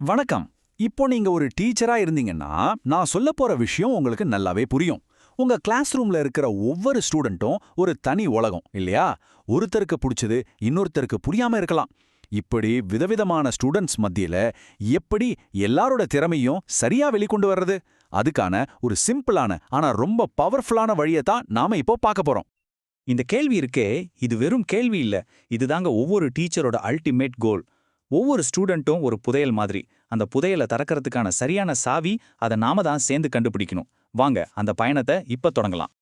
வணக்கம். இப்போ நீங்க ஒரு டீச்சரா இருந்தீங்கன்னா நான் சொல்ல போற விஷயம் உங்களுக்கு நல்லாவே புரியும். உங்க கிளாஸ் ரூம்ல இருக்கிற ஒவ்வொரு ஸ்டூடெண்ட்டும் ஒரு தனி உலகம் இல்லையா? ஒருத்தருக்கு பிடிச்சது இன்னொருத்தருக்கு புரியாம இருக்கலாம். இப்படி விதவிதமான ஸ்டூடெண்ட்ஸ் மத்தியில எப்படி எல்லாரோட திறமையும் சரியா வெளிக்கொண்டு வர்றது? அதுக்கான ஒரு சிம்பிளான ஆனா ரொம்ப பவர்ஃபுல்லான வழியை தான் நாம இப்போ பார்க்க போறோம். இந்த கேள்வி இருக்கே இது வெறும் கேள்வி இல்ல. இதுதாங்க ஒவ்வொரு டீச்சரோட அல்டிமேட் கோல் ஒவ்வொரு ஸ்டூடெண்ட்டும் ஒரு புதையல் மாதிரி. அந்த புதையலை திறக்கிறதுக்கான சரியான சாவி அதை நாம தான் சேர்ந்து கண்டுபிடிக்கணும். வாங்க அந்த பயணத்தை இப்ப தொடங்கலாம்.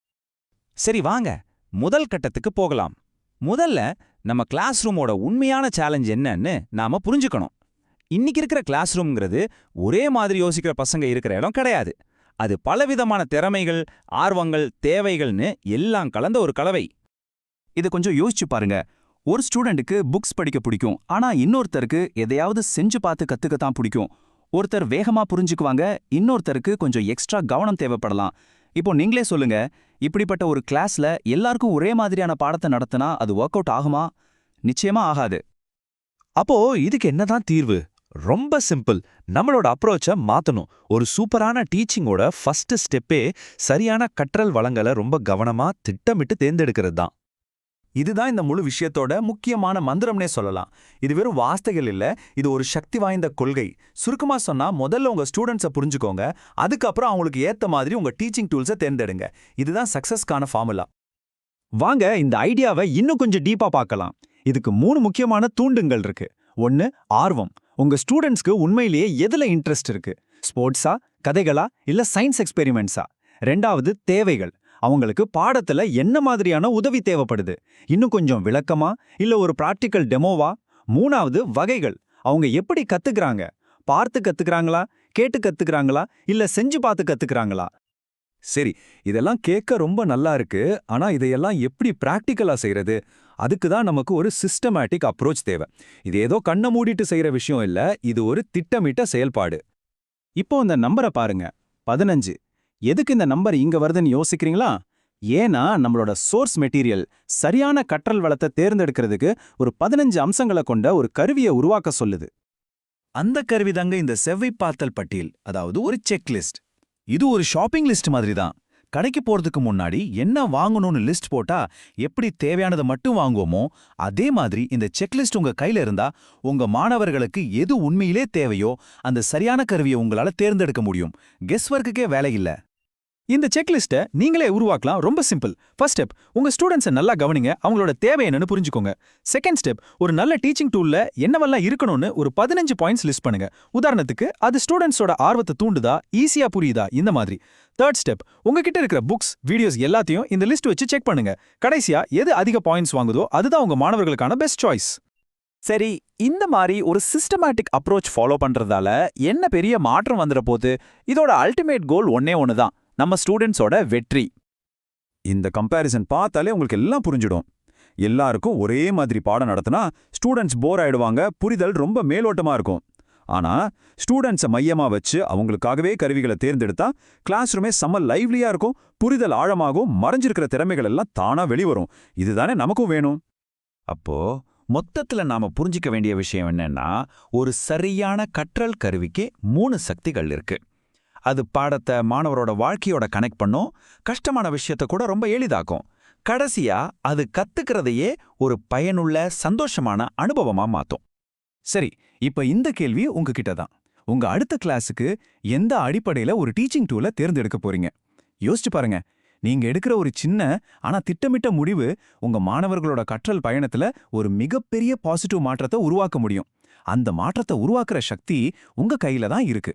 சரி வாங்க. முதல் கட்டத்துக்கு போகலாம். முதல்ல நம்ம கிளாஸ் ரூமோட உண்மையான சேலஞ்ச் என்னன்னு நாம புரிஞ்சுக்கணும். இன்னைக்கு இருக்கிற கிளாஸ் ரூம்ங்கிறது ஒரே மாதிரி யோசிக்கிற பசங்க இருக்கிற இடம் கிடையாது. அது பலவிதமான திறமைகள் ஆர்வங்கள் தேவைகள்னு எல்லாம் கலந்த ஒரு கலவை. இது கொஞ்சம் யோசிச்சு பாருங்க. ஒரு ஸ்டூடெண்ட்டுக்கு புக்ஸ் படிக்க பிடிக்கும். ஆனா இன்னொருத்தருக்கு எதையாவது செஞ்சு பார்த்து கத்துக்க தான் பிடிக்கும். ஒருத்தர் வேகமா புரிஞ்சுக்குவாங்க இன்னொருத்தருக்கு கொஞ்சம் எக்ஸ்ட்ரா கவனம் தேவைப்படலாம். இப்போ நீங்களே சொல்லுங்க இப்படிப்பட்ட ஒரு கிளாஸ்ல எல்லாருக்கும் ஒரே மாதிரியான பாடத்தை நடத்தினா அது ஒர்க் அவுட் ஆகுமா? நிச்சயமா ஆகாது. அப்போ இதுக்கு என்னதான் தீர்வு? ரொம்ப சிம்பிள் நம்மளோட அப்ரோச்சை மாத்தணும். ஒரு சூப்பரான டீச்சிங்கோட ஃபர்ஸ்ட் ஸ்டெப்பே சரியான கற்றல் வளங்களை ரொம்ப கவனமா திட்டமிட்டு தேர்ந்தெடுக்கிறது தான். இதுதான் இந்த முழு விஷயத்தோட முக்கியமான மந்திரம்னே சொல்லலாம். இது வெறும் வாஸ்தைகள் இல்ல இது ஒரு சக்தி வாய்ந்த கொள்கை. சுருக்கமா சொன்னா முதல்ல உங்க ஸ்டூடெண்ட்ஸை புரிஞ்சுக்கோங்க அதுக்கப்புறம் அவங்களுக்கு ஏத்த மாதிரி உங்க டீச்சிங் டூல்ஸை தேர்ந்தெடுங்க. இதுதான் சக்சஸ்க்கான ஃபார்முலா. வாங்க இந்த ஐடியாவை இன்னும் கொஞ்சம் டீப்பா பார்க்கலாம். இதுக்கு மூணு முக்கியமான தூண்டுங்கள் இருக்கு. ஒன்னு ஆர்வம். உங்க ஸ்டூடெண்ட்ஸ்க்கு உண்மையிலேயே எதுல இன்ட்ரெஸ்ட் இருக்கு? ஸ்போர்ட்ஸா கதைகளா இல்ல சயின்ஸ் எக்ஸ்பெரிமெண்ட்ஸா ரெண்டாவது தேவைகள். அவங்களுக்கு பாடத்துல என்ன மாதிரியான உதவி தேவைப்படுது? இன்னும் கொஞ்சம் விளக்கமா? இல்ல ஒரு பிராக்டிக்கல் டெமோவா மூணாவது வகைகள். அவங்க எப்படி கத்துக்கிறாங்க? பார்த்து கத்துக்கிறாங்களா? கேட்டு கத்துக்கிறாங்களா? இல்ல செஞ்சு பார்த்து கத்துக்கிறாங்களா? சரி இதெல்லாம் கேட்க ரொம்ப நல்லா இருக்கு. ஆனா இதையெல்லாம் எப்படி பிராக்டிக்கலா செய்யறது? அதுக்கு தான் நமக்கு ஒரு சிஸ்டமேட்டிக் அப்ரோச் தேவை. இது ஏதோ கண்ணை மூடிட்டு செய்யற விஷயம் இல்ல. இது ஒரு திட்டமிட்ட செயல்பாடு. இப்போ இந்த நம்பரை பாருங்க. பதினஞ்சு. எதுக்கு இந்த நம்பர் இங்க வருதுன்னு யோசிக்கிறீங்களா? ஏன்னா நம்மளோட சோர்ஸ் மெட்டீரியல் சரியான கற்றல் வளத்தை தேர்ந்தெடுக்கிறதுக்கு ஒரு பதினஞ்சு அம்சங்களை கொண்ட ஒரு கருவியை உருவாக்க சொல்லுது. அந்த கருவி தாங்க இந்த செவ்வை பார்த்தல் பட்டியல் அதாவது ஒரு செக்லிஸ்ட். இது ஒரு ஷாப்பிங் லிஸ்ட் மாதிரி தான் கடைக்கு போறதுக்கு முன்னாடி என்ன வாங்கணும்னு லிஸ்ட் போட்டா எப்படி தேவையானதை மட்டும் வாங்குவோமோ அதே மாதிரி இந்த செக்லிஸ்ட் உங்க கையில இருந்தா உங்க மாணவர்களுக்கு எது உண்மையிலே தேவையோ அந்த சரியான கருவியை உங்களால தேர்ந்தெடுக்க முடியும். கெஸ் ஒர்க்குக்கே வேலை இல்லை. இந்த செக்லிஸ்ட்டை நீங்களே உருவாக்கலாம். ரொம்ப சிம்பிள். ஃபர்ஸ்ட் ஸ்டெப் உங்க ஸ்டூடெண்ட்ஸை நல்லா கவனிங்க. அவங்களோட தேவை என்னன்னு புரிஞ்சுக்கோங்க. செகண்ட் ஸ்டெப் ஒரு நல்ல டீச்சிங் டூல்ல என்னவெல்லாம் இருக்கணும்னு ஒரு பதினஞ்சு பாயிண்ட்ஸ் லிஸ்ட் பண்ணுங்க. உதாரணத்துக்கு அது ஸ்டூடெண்ட்ஸோட ஆர்வத்தை தூண்டுதா ஈஸியா புரியுதா? இந்த மாதிரி. தேர்ட் ஸ்டெப் உங்ககிட்ட இருக்கிற புக்ஸ் வீடியோஸ் எல்லாத்தையும் இந்த லிஸ்ட் வச்சு செக் பண்ணுங்க. கடைசியா எது அதிக பாயிண்ட்ஸ் வாங்குதோ அதுதான் உங்க மாணவர்களுக்கான பெஸ்ட் சாய்ஸ் சரி இந்த மாதிரி ஒரு சிஸ்டமேட்டிக் அப்ரோச் ஃபாலோ பண்றதால என்ன பெரிய மாற்றம் வந்துட போகுது? இதோட அல்டிமேட் கோல் ஒன்னே ஒன்று தான் நம்ம ஸ்டூடெண்ட்ஸோட வெற்றி. இந்த கம்பேரிசன் பார்த்தாலே உங்களுக்கு எல்லாம் புரிஞ்சிடும். எல்லாருக்கும் ஒரே மாதிரி பாடம் நடத்தினா ஸ்டூடெண்ட்ஸ் போர் ஆயிடுவாங்க புரிதல் ரொம்ப மேலோட்டமா இருக்கும். ஆனா ஸ்டூடெண்ட்ஸை மையமா வச்சு அவங்களுக்காகவே கருவிகளை தேர்ந்தெடுத்தா கிளாஸ் ரூமே செம்ம லைவ்லியா இருக்கும் புரிதல் ஆழமாகவும் மறைஞ்சிருக்கிற திறமைகள் எல்லாம் தானா வெளிவரும். இதுதானே நமக்கும் வேணும். அப்போ மொத்தத்துல நாம புரிஞ்சிக்க வேண்டிய விஷயம் என்னன்னா ஒரு சரியான கற்றல் கருவிக்கு மூணு சக்திகள் இருக்கு. அது பாடத்தை மாணவரோட வாழ்க்கையோட கனெக்ட் பண்ணும். கஷ்டமான விஷயத்தை கூட ரொம்ப எளிதாக்கும். கடைசியா அது கத்துக்கிறதையே ஒரு பயனுள்ள சந்தோஷமான அனுபவமா மாத்தும். சரி இப்ப இந்த கேள்வி உங்ககிட்ட தான். உங்க அடுத்த கிளாஸுக்கு எந்த அடிப்படையில ஒரு டீச்சிங் டூல தேர்ந்தெடுக்க போறீங்க? யோசிச்சு பாருங்க. நீங்க எடுக்கிற ஒரு சின்ன ஆனா திட்டமிட்ட முடிவு உங்க மாணவர்களோட கற்றல் பயணத்துல ஒரு மிகப்பெரிய பாசிட்டிவ் மாற்றத்தை உருவாக்க முடியும். அந்த மாற்றத்தை உருவாக்குற சக்தி உங்க கையில தான் இருக்கு.